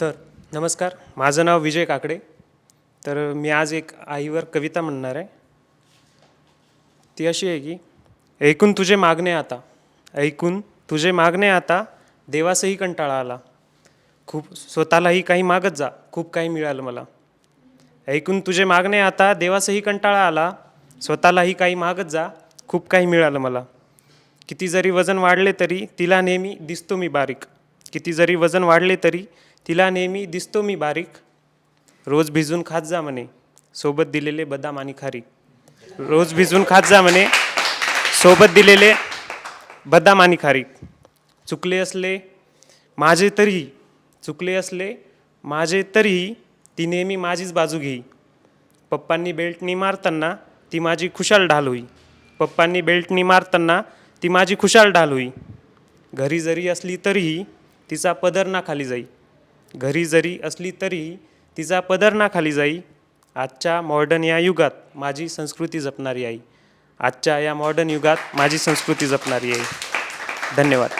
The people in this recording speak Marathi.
तर नमस्कार माझं नाव विजय काकडे. तर मी आज एक आईवर कविता म्हणणार आहे. ती अशी आहे की ऐकून तुझे मागणे आता ऐकून तुझे मागणे आता देवासही कंटाळा आला. खूप स्वतःलाही काही मागत जा खूप काही मिळालं मला. ऐकून तुझे मागणे आता देवासही कंटाळा आला स्वतःलाही काही मागत जा खूप काही मिळालं मला. किती जरी वजन वाढले तरी तिला नेहमी दिसतो मी बारीक. किती जरी वजन वाढले तरी तिला नेहमी दिसतो मी बारीक. रोज भिजून खात जा म्हणे. सोबत दिलेले बदाम आणि खारीक रोज भिजून खात जा म्हणे. सोबत दिलेले बदाम आणि खारीक चुकले असले माझे तरीही. चुकले असले माझे तरीही ती नेहमी माझीच बाजू घेई. पप्पांनी बेल्टनी मारताना ती माझी खुशाल ढाल होई. पप्पांनी बेल्टनी मारताना ती माझी खुशाल ढाल होई. घरी जरी असली तरीही तिचा पदर ना खाली जाई. घरी जरी असली तरीही तिचा पदर ना खाली जाई. आजच्या मॉडर्न या युगात माझी संस्कृती जपणारी आई. आजच्या या मॉडर्न युगात माझी संस्कृती जपणारी आई. धन्यवाद.